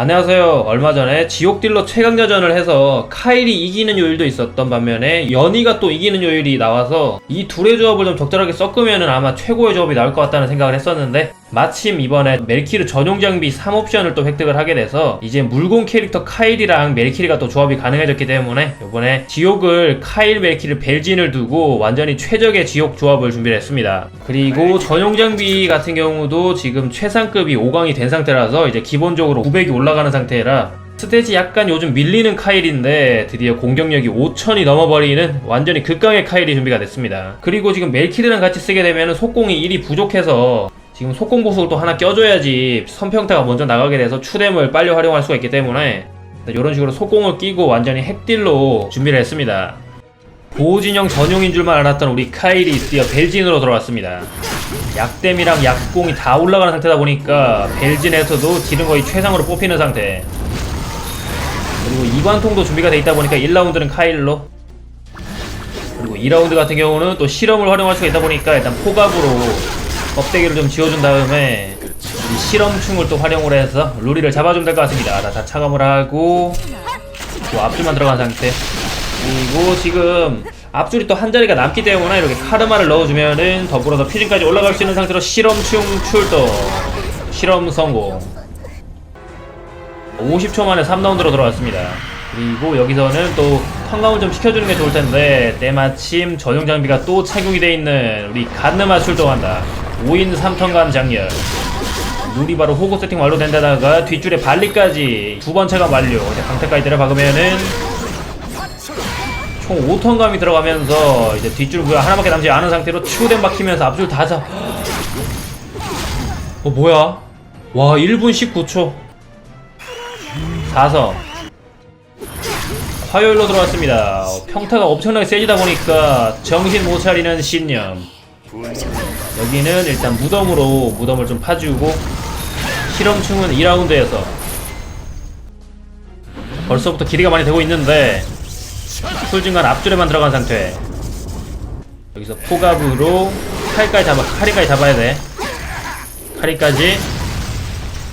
안녕하세요. 얼마 전에 지옥딜러 최강자전을 해서 카일이 이기는 요일도 있었던 반면에 연이가 또 이기는 요일이 나와서 이 둘의 조합을 좀 적절하게 섞으면 아마 최고의 조합이 나올 것 같다는 생각을 했었는데 마침 이번에 멜키르 전용 장비 3옵션을 또 획득을 하게 돼서 이제 물공 캐릭터 카일이랑 멜키르가 또 조합이 가능해졌기 때문에 이번에 지옥을 카일 멜키르 벨진을 두고 완전히 최적의 지옥 조합을 준비를 했습니다. 그리고 전용 장비 같은 경우도 지금 최상급이 5강이 된 상태라서 이제 기본적으로 900이 올라가는 상태라 스탯이 약간 요즘 밀리는 카일인데 드디어 공격력이 5000이 넘어버리는 완전히 극강의 카일이 준비가 됐습니다. 그리고 지금 멜키드랑 같이 쓰게 되면 속공이 1이 부족해서 지금 속공 보석을 또 하나 껴줘야지 선평타가 먼저 나가게 돼서 추뎀을 빨리 활용할 수가 있기 때문에 이런 식으로 속공을 끼고 완전히 핵딜로 준비를 했습니다. 보호진영 전용인 줄만 알았던 우리 카일이 드디어 벨진으로 들어왔습니다. 약댐이랑 약공이 다 올라가는 상태다 보니까 벨진에서도 딜은 거의 최상으로 뽑히는 상태. 그리고 이관통도 준비가 돼 있다 보니까 1라운드는 카일로 그리고 2라운드 같은 경우는 또 실험을 활용할 수가 있다 보니까 일단 포갑으로 껍데기를 좀 지워준 다음에 이 실험충을 또 활용을 해서 루리를 잡아주면 될 것 같습니다. 다, 다 차감을 하고 또 앞줄만 들어간 상태 그리고 지금 앞줄이 또 한 자리가 남기 때문에 이렇게 카르마를 넣어주면은 더불어서 퓨즈까지 올라갈 수 있는 상태로 실험충 출동 실험 성공 50초 만에 3라운드로 들어왔습니다. 그리고 여기서는 또 턴가운 좀 시켜주는 게 좋을 텐데 때마침 전용 장비가 또 착용이 돼 있는 우리 간느마 출동한다. 5인 3턴간 장렬. 룰이 바로 호구 세팅 완료된 데다가 뒷줄에 발리까지 두 번 차가 완료. 이제 강태까지 때려 박으면은 총 5턴감이 들어가면서 이제 뒷줄 무야 하나밖에 남지 않은 상태로 추뎀 박히면서 앞줄 다 잡. 어 뭐야? 와 1분 19초. 4성 화요일로 들어왔습니다. 어, 평타가 엄청나게 세지다 보니까 정신 못 차리는 신념. 여기는 일단 무덤으로 무덤을 좀 파주고 실험충은 2라운드에서 벌써부터 길이가 많이 되고 있는데 풀중간 앞줄에만 들어간 상태. 여기서 포갑으로 칼까지 잡아 카리까지 잡아야 돼. 카리까지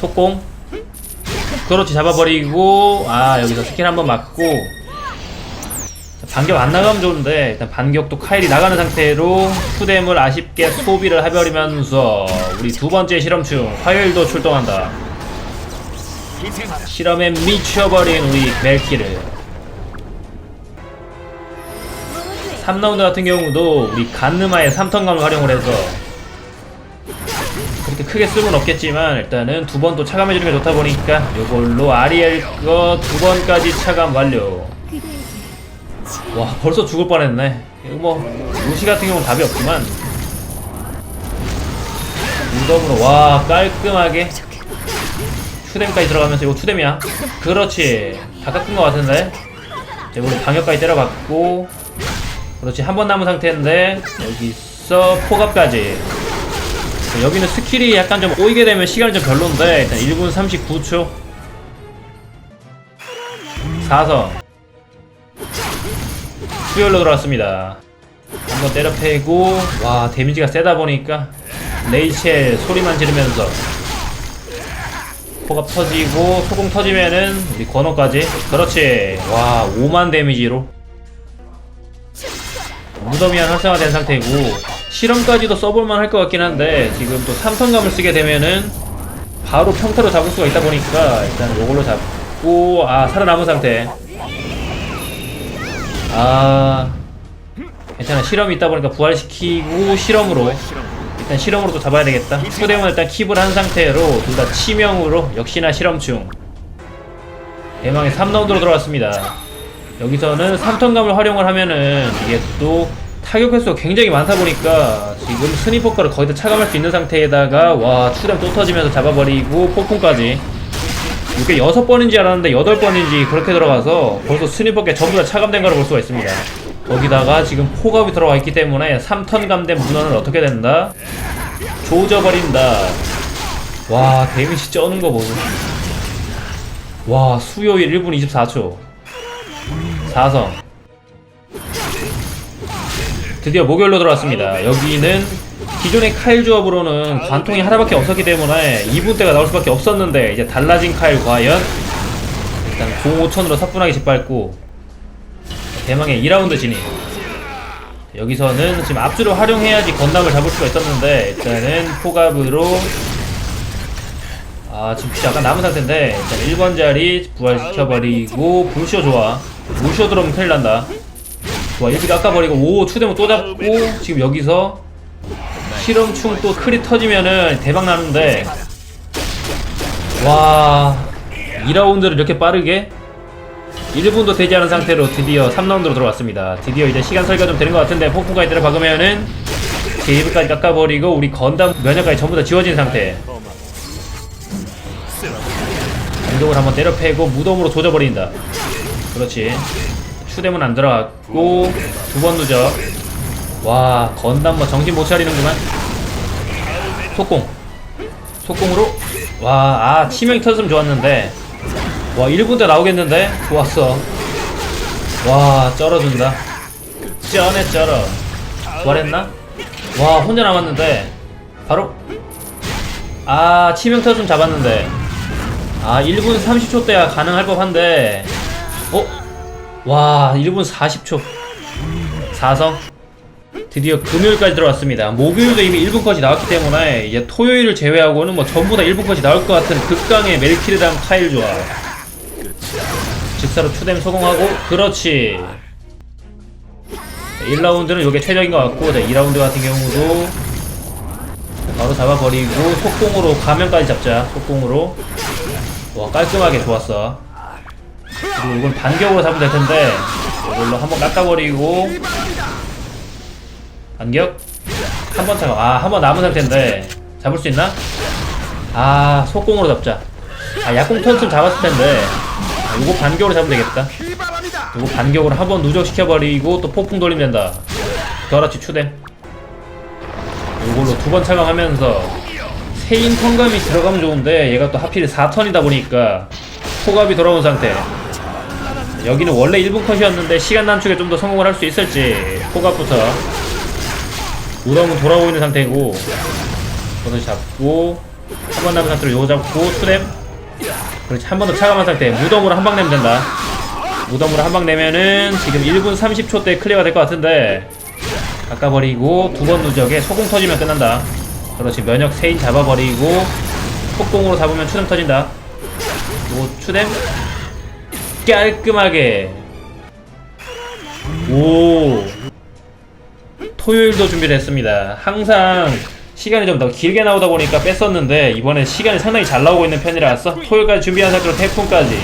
속공 그렇지 잡아버리고 아 여기서 스킬 한번 맞고 자, 반격 안 나가면 좋은데 일단 반격도 카일이 나가는 상태로 후뎀을 아쉽게 소비를 해버리면서 우리 두 번째 실험충 화요일도 출동한다. 실험에 미쳐버린 우리 멜키르. 3라운드 같은 경우도 우리 간느마의 3턴감을 활용을 해서 그렇게 크게 쓰면 없겠지만 일단은 두 번 또 차감해주는 게 좋다 보니까 이걸로 아리엘 거 두 번까지 차감 완료 와 벌써 죽을 뻔했네. 이거 뭐 루시 같은 경우는 답이 없지만. 무덤으로 와 깔끔하게. 추뎀까지 들어가면서 이거 추뎀이야. 그렇지. 다 깎은 것 같은데. 자, 우리 방역까지 때려봤고. 그렇지 한 번 남은 상태인데 여기서 포갑까지. 여기는 스킬이 약간 좀 꼬이게 되면 시간이 좀 별론데 일단 1분 39초. 4성 수열로 들어왔습니다. 한번 때려 패고 와 데미지가 세다 보니까 레이첼 소리만 지르면서 포가 터지고 소공 터지면은 우리 건호까지. 그렇지. 와 5만 데미지로. 무덤이 한 활성화된 상태고 실험까지도 써볼만 할 것 같긴 한데 지금 또 3턴감을 쓰게 되면은 바로 평타로 잡을 수가 있다 보니까 일단 요걸로 잡고 아 살아남은 상태 아 괜찮아. 실험이 있다 보니까 부활시키고 실험으로 일단 실험으로 또 잡아야 되겠다. 휴대문 일단 킵을 한 상태로 둘 다 치명으로 역시나 실험충 대망의 3라운드로 들어왔습니다. 여기서는 3턴감을 활용을 하면은 이게 또 타격 횟수가 굉장히 많다 보니까 지금 스니퍼커를 거의 다 차감할 수 있는 상태에다가 와 추뎀 또 터지면서 잡아버리고 폭풍까지 이게 6번인지 알았는데 8번인지 그렇게 들어가서 벌써 스니퍼께 전부 다 차감된 거를 볼 수가 있습니다. 거기다가 지금 포갑이 들어와 있기 때문에 3턴 감된 문어는 어떻게 된다? 조져버린다. 와 데미지 쩌는 거 보고 와 수요일 1분 24초. 4성. 드디어 목요일로 들어왔습니다. 여기는 기존의 카일 조합으로는 관통이 하나밖에 없었기 때문에 2분 때가 나올 수밖에 없었는데 이제 달라진 카일 과연? 일단 공 5천으로 사뿐하게 짓밟고 대망의 2라운드 진입. 여기서는 지금 압수를 활용해야지 건담을 잡을 수가 있었는데 일단은 포갑으로 아 지금 약간 남은 상태인데 일단 1번 자리 부활시켜버리고 불쇼 좋아. 물쇼 들어오면 큰일 난다. 좋아 1비 깎아버리고 오 추대문 또 잡고 지금 여기서 실험충 또 크리 터지면은 대박 나는데. 와 2라운드를 이렇게 빠르게? 1분도 되지 않은 상태로 드디어 3라운드로 들어왔습니다. 드디어 이제 시간 설계가 좀 되는 것 같은데 폭풍 가이드를 박으면은 제이브까지 깎아버리고 우리 건담 면역까지 전부 다 지워진 상태. 공격을 한번 때려 패고 무덤으로 조져버린다. 그렇지. 추대문 안 들어갔고 두 번 누적. 와 건담 뭐 정신 못 차리는구만 속공. 속공으로. 와아 치명이 터졌으면 좋았는데. 와 1분대 나오겠는데? 좋았어. 와 쩔어준다. 쩌네 쩔어. 부활했나? 와 혼자 남았는데. 바로. 아 치명 터좀 잡았는데. 아 1분 30초 때야 가능할 법한데. 어? 와 1분 40초. 4성 드디어 금요일까지 들어왔습니다. 목요일도 이미 1분 컷이 나왔기 때문에 이제 토요일을 제외하고는 뭐 전부 다 1분 컷이 나올 것 같은 극강의 멜키르당 카일 조합. 직사로 추뎀 소공하고 그렇지. 1라운드는 이게 최적인 것 같고 2라운드 같은 경우도 바로 잡아버리고 속공으로 가면까지 잡자 속공으로. 와 깔끔하게 좋았어. 그리고 이건 반격으로 잡으면 될 텐데 이걸로 한번 깎아버리고 반격? 한번 차가 아한 번 남은 상태인데. 잡을 수 있나? 아 속공으로 잡자. 아 약공 턴쯤 잡았을 텐데. 아, 이거 반격으로 잡으면 되겠다. 이거 반격으로 한 번 누적시켜버리고 또 폭풍 돌리면 된다. 그렇지 추뎀 이걸로 두 번 차강하면서 세인 턴감이 들어가면 좋은데 얘가 또 하필 4턴이다 보니까 포갑이 돌아온 상태. 여기는 원래 1분 컷이었는데 시간 단축에 좀 더 성공을 할 수 있을지 포갑부터 우렁은 돌아오고 있는 상태고 이거는 잡고 한 번 남은 상태로 요거 잡고 투뎀 그렇지 한 번 더 차감한 상태. 무덤으로 한 방 내면 된다. 무덤으로 한 방 내면은 지금 1분 30초 때 클리어가 될 것 같은데 깎아버리고 두 번 누적에 소공 터지면 끝난다. 그렇지 면역 세인 잡아버리고 폭공으로 잡으면 추뎀 터진다. 요 추뎀 깔끔하게. 오 토요일도 준비를 했습니다. 항상 시간이 좀 더 길게 나오다 보니까 뺐었는데 이번에 시간이 상당히 잘 나오고 있는 편이라서 토요일까지 준비한 상태로 태풍까지.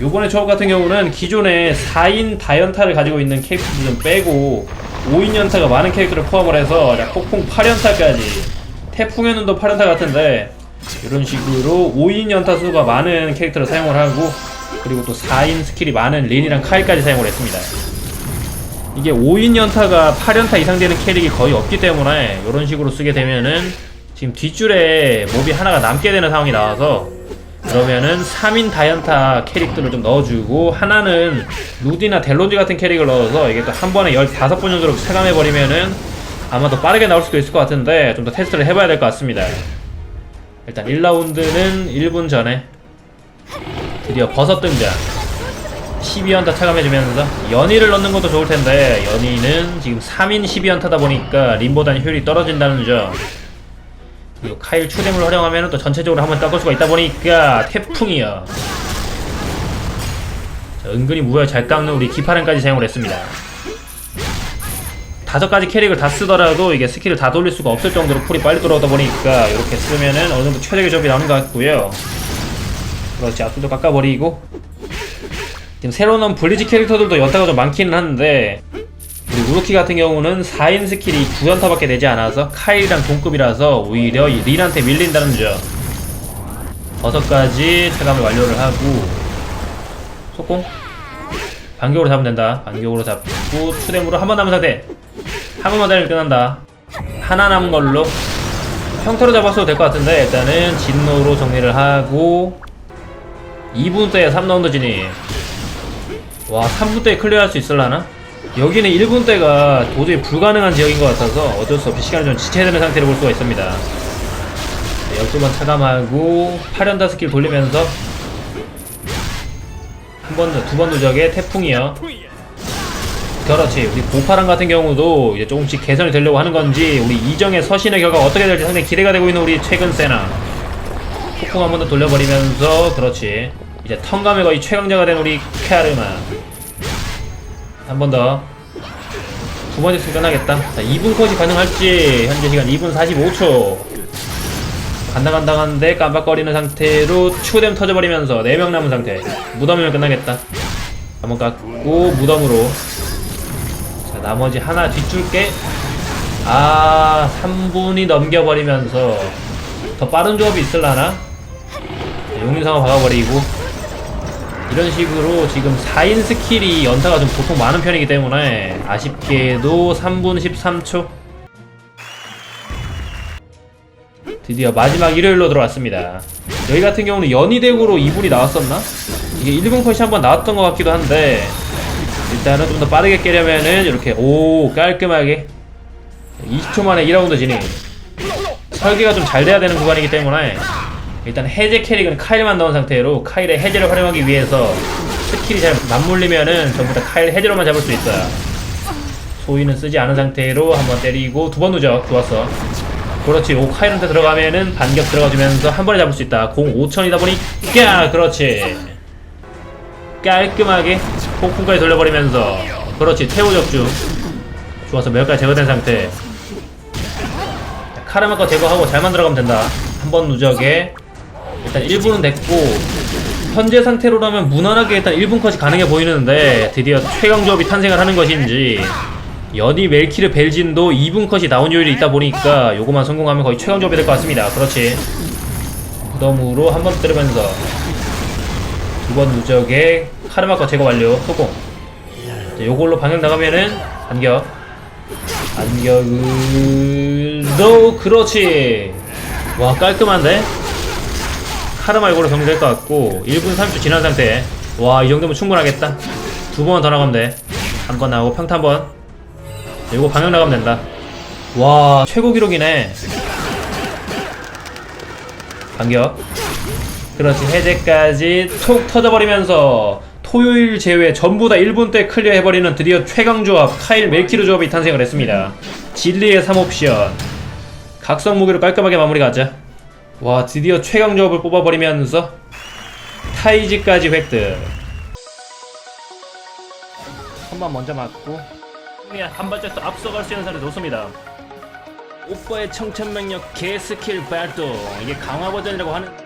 요번에 조합 같은 경우는 기존에 4인 다연타를 가지고 있는 캐릭터들 좀 빼고 5인 연타가 많은 캐릭터를 포함을 해서 자, 폭풍 8연타까지 태풍에는 또 8연타 같은데 이런 식으로 5인 연타 수가 많은 캐릭터를 사용을 하고 그리고 또 4인 스킬이 많은 린이랑 카이까지 사용을 했습니다 이게 5인 연타가 8연타 이상 되는 캐릭이 거의 없기 때문에 이런 식으로 쓰게 되면은 지금 뒷줄에 몹이 하나가 남게 되는 상황이 나와서 그러면은 3인 다연타 캐릭들을 좀 넣어주고 하나는 루디나 델론지 같은 캐릭을 넣어서 이게 또 한 번에 15번 정도로 체감해버리면은 아마 더 빠르게 나올 수도 있을 것 같은데 좀 더 테스트를 해봐야 될 것 같습니다. 일단 1라운드는 1분 전에 드디어 버섯 등장 12연타 차감해주면서 연희를 넣는 것도 좋을 텐데 연희는 지금 3인 12연타다 보니까 림보다는 효율이 떨어진다는 점. 그리고 카일 추뎀을 활용하면 또 전체적으로 한번 깎을 수가 있다 보니까 태풍이요. 자, 은근히 무효 잘 깎는 우리 기파렌까지 사용을 했습니다. 다섯 가지 캐릭을 다 쓰더라도 이게 스킬을 다 돌릴 수가 없을 정도로 풀이 빨리 돌아오다 보니까 이렇게 쓰면은 어느 정도 최적의 조합이 나오는 것 같고요. 그렇지 앞서도 깎아버리고 지금 새로 나온 블리지 캐릭터들도 연타가 좀 많기는 한데 우리 우루키 같은 경우는 4인 스킬이 9연타밖에 되지 않아서 카일이랑 동급이라서 오히려 이 린한테 밀린다는 점. 버섯까지 체감을 완료를 하고 속공? 반격으로 잡으면 된다. 반격으로 잡고 추뎀으로 한 번 남은 상태. 한 번만 달리면 끝난다. 하나 남은 걸로 형태로 잡았어도 될 것 같은데 일단은 진노로 정리를 하고 2분 때에 3라운드 진입 와 3분 때에 클리어할 수 있을라나? 여기는 1분대가 도저히 불가능한 지역인 것 같아서 어쩔 수 없이 시간을 좀 지체해야 되는 상태로 볼 수가 있습니다. 네, 12번 차감하고 8연타 스킬 돌리면서 한 번 더, 두 번 누적에 태풍이요. 그렇지. 우리 보파랑 같은 경우도 이제 조금씩 개선이 되려고 하는 건지 우리 이정의 서신의 결과가 어떻게 될지 상당히 기대가 되고 있는 우리 최근 세나. 폭풍 한 번 더 돌려버리면서 그렇지. 이제 턴감의 거의 최강자가 된 우리 카르마. 한 번 더. 두 번째 수 끝나겠다. 자, 2분 컷이 가능할지 현재 시간 2분 45초. 간당간당한데 깜빡거리는 상태로 추구댐 터져버리면서 4명 남은 상태. 무덤이면 끝나겠다. 한번 깎고 무덤으로. 자, 나머지 하나 뒷줄게. 아, 3분이 넘겨버리면서 더 빠른 조합이 있을라나? 자, 용인상어 박아버리고. 이런 식으로 지금 4인 스킬이 연타가 좀 보통 많은 편이기 때문에 아쉽게도 3분 13초. 드디어 마지막 일요일로 들어왔습니다. 여기 같은 경우는 연희대구로 2분이 나왔었나? 이게 1분 컷이 한번 나왔던 것 같기도 한데 일단은 좀 더 빠르게 깨려면은 이렇게 오 깔끔하게 20초 만에 2라운드 진입 설계가 좀 잘 돼야 되는 구간이기 때문에 일단 해제 캐릭은 카일만 넣은 상태로 카일의 해제를 활용하기 위해서 스킬이 잘 맞물리면은 전부 다 카일 해제로만 잡을 수 있어요. 소위는 쓰지 않은 상태로 한번 때리고 두 번 누적 좋았어. 그렇지 오 카일한테 들어가면은 반격 들어가주면서 한 번에 잡을 수 있다. 공 5천이다 보니 까 그렇지. 깔끔하게 폭풍까지 돌려버리면서. 그렇지 태우 적중. 좋아서 멸까지 제거된 상태. 자, 카르마 거 제거하고 잘 만들어가면 된다. 한 번 누적에 일단 1분은 됐고 현재 상태로라면 무난하게 일단 1분 컷이 가능해 보이는데 드디어 최강 조합이 탄생을 하는 것인지 연이 멜키르 벨진도 2분 컷이 나온 요일이 있다 보니까 요거만 성공하면 거의 최강 조합이 될 것 같습니다. 그렇지. 무덤으로 한 번 때리면서 두 번 누적에 카르마 거 제거 완료. 소공. 자, 요걸로 방향 나가면은 반격. 반격으로 그렇지. 와 깔끔한데 카르마 이걸로 정리될 것 같고 1분 30초 지난 상태. 와 이 정도면 충분하겠다. 두 번 더 나가면 돼 한 번 나가고 평타 한번. 이거 방향 나가면 된다. 와 최고 기록이네. 반격. 그렇지 해제까지 톡 터져버리면서 토요일 제외 전부 다 1분 때 클리어해버리는 드디어 최강 조합 카일 멜키르 조합이 탄생을 했습니다. 진리의 3옵션. 각성 무기로 깔끔하게 마무리 가자 와 드디어 최강 조합을 뽑아버리면서 타이즈까지 획득. 한 번 먼저 맞고. 그냥 한 발짝 더 앞서갈 수 있는 상태 좋습니다. 오빠의 청천명력 개스킬 발동. 이게 강화 버전이라고 하는